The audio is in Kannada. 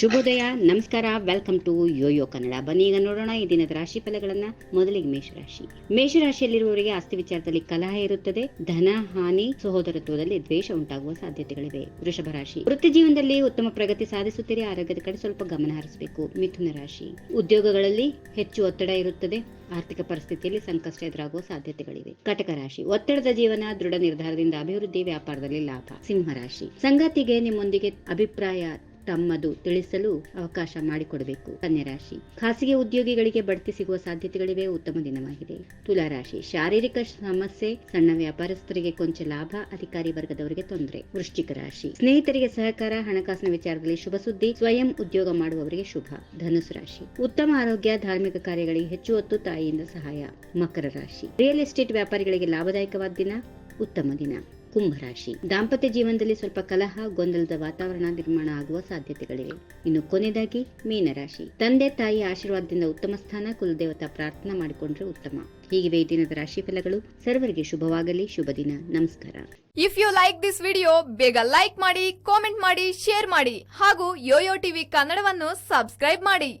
ಶುಭೋದಯ, ನಮಸ್ಕಾರ ವೆಲ್ಕಮ್ ಟು ಯೋಯೋ ಕನ್ನಡ ಬನ್ನಿ ಈಗ ನೋಡೋಣ ಈ ದಿನದ ರಾಶಿ ಫಲಗಳನ್ನ ಮೊದಲಿಗೆ ಮೇಷರಾಶಿ. ಮೇಷರಾಶಿಯಲ್ಲಿರುವವರಿಗೆ ಆಸ್ತಿ ವಿಚಾರದಲ್ಲಿ ಕಲಹ ಇರುತ್ತದೆ, ಧನ, ಹಾನಿ, ಸಹೋದರತ್ವದಲ್ಲಿ ದ್ವೇಷ ಉಂಟಾಗುವ ಸಾಧ್ಯತೆಗಳಿವೆ. ವೃಷಭ ರಾಶಿ. ವೃತ್ತಿ ಜೀವನದಲ್ಲಿ ಉತ್ತಮ ಪ್ರಗತಿ ಸಾಧಿಸುತ್ತೀರಿ, ಆರೋಗ್ಯದ ಕಡೆ ಸ್ವಲ್ಪ ಗಮನ ಹರಿಸಬೇಕು. ಮಿಥುನ ರಾಶಿ. ಉದ್ಯೋಗಗಳಲ್ಲಿ ಹೆಚ್ಚು ಒತ್ತಡ ಇರುತ್ತದೆ, ಆರ್ಥಿಕ ಪರಿಸ್ಥಿತಿಯಲ್ಲಿ ಸಂಕಷ್ಟ ಎದುರಾಗುವ ಸಾಧ್ಯತೆಗಳಿವೆ. ಕಟಕ ರಾಶಿ. ಒತ್ತಡದ ಜೀವನ ದೃಢ ನಿರ್ಧಾರದಿಂದ ಅಭಿವೃದ್ಧಿ ವ್ಯಾಪಾರದಲ್ಲಿ ಲಾಭ. ಸಿಂಹ ರಾಶಿ. ಸಂಗಾತಿಗೆ ನಿಮ್ಮೊಂದಿಗೆ ಅಭಿಪ್ರಾಯ ತಮ್ಮದು ತಿಳಿಸಲು ಅವಕಾಶ ಮಾಡಿಕೊಡಬೇಕು. ರಾಶಿ. ಖಾಸಗಿ ಉದ್ಯೋಗಿಗಳಿಗೆ ಬಡ್ತಿ ಸಿಗುವ ಸಾಧ್ಯತೆಗಳಿವೆ. ಉತ್ತಮ ದಿನವಾಗಿದೆ. ತುಲಾ ರಾಶಿ. ಶಾರೀರಿಕ ಸಮಸ್ಯೆ, ಸಣ್ಣ ವ್ಯಾಪಾರಸ್ಥರಿಗೆ ಕೊಂಚ ಲಾಭ, ಅಧಿಕಾರಿ ವರ್ಗದವರಿಗೆ ತೊಂದರೆ. ವೃಶ್ಚಿಕ ರಾಶಿ. ಸ್ನೇಹಿತರಿಗೆ ಸಹಕಾರ, ಹಣಕಾಸಿನ ವಿಚಾರದಲ್ಲಿ ಶುಭ ಸುದ್ದಿ, ಸ್ವಯಂ ಉದ್ಯೋಗ ಮಾಡುವವರಿಗೆ ಶುಭ. ಧನುಸು ರಾಶಿ. ಉತ್ತಮ ಆರೋಗ್ಯ, ಧಾರ್ಮಿಕ ಕಾರ್ಯಗಳಿಗೆ ಹೆಚ್ಚು ಹೊತ್ತು ತಾಯಿಯಿಂದ ಸಹಾಯ. ಮಕರ ರಾಶಿ. ರಿಯಲ್ ಎಸ್ಟೇಟ್ ವ್ಯಾಪಾರಿಗಳಿಗೆ ಲಾಭದಾಯಕವಾದ ದಿನ, ಉತ್ತಮ ದಿನ. ಕುಂಭರಾಶಿ. ದಾಂಪತ್ಯ ಜೀವನದಲ್ಲಿ ಸ್ವಲ್ಪ ಕಲಹ, ಗೊಂದಲದ ವಾತಾವರಣ ನಿರ್ಮಾಣ ಆಗುವ ಸಾಧ್ಯತೆಗಳಿವೆ. ಇನ್ನು ಕೊನೆಯದಾಗಿ ಮೀನರಾಶಿ. ತಂದೆ, ತಾಯಿ ಆಶೀರ್ವಾದದಿಂದ ಉತ್ತಮ ಸ್ಥಾನ, ಕುಲದೇವತಾ ಪ್ರಾರ್ಥನಾ ಮಾಡಿಕೊಂಡ್ರೆ ಉತ್ತಮ. ಹೀಗಿವೆ ಈ ದಿನದ ರಾಶಿ ಫಲಗಳು. ಸರ್ವರಿಗೆ ಶುಭವಾಗಲಿ, ಶುಭ ದಿನ. ನಮಸ್ಕಾರ. If you like this video ಬೇಗ ಲೈಕ್ ಮಾಡಿ ಕಾಮೆಂಟ್ ಮಾಡಿ ಶೇರ್ ಮಾಡಿ ಹಾಗೂ ಯೋಯೋ ಟಿವಿ ಕನ್ನಡವನ್ನು ಸಬ್ಸ್ಕ್ರೈಬ್ ಮಾಡಿ.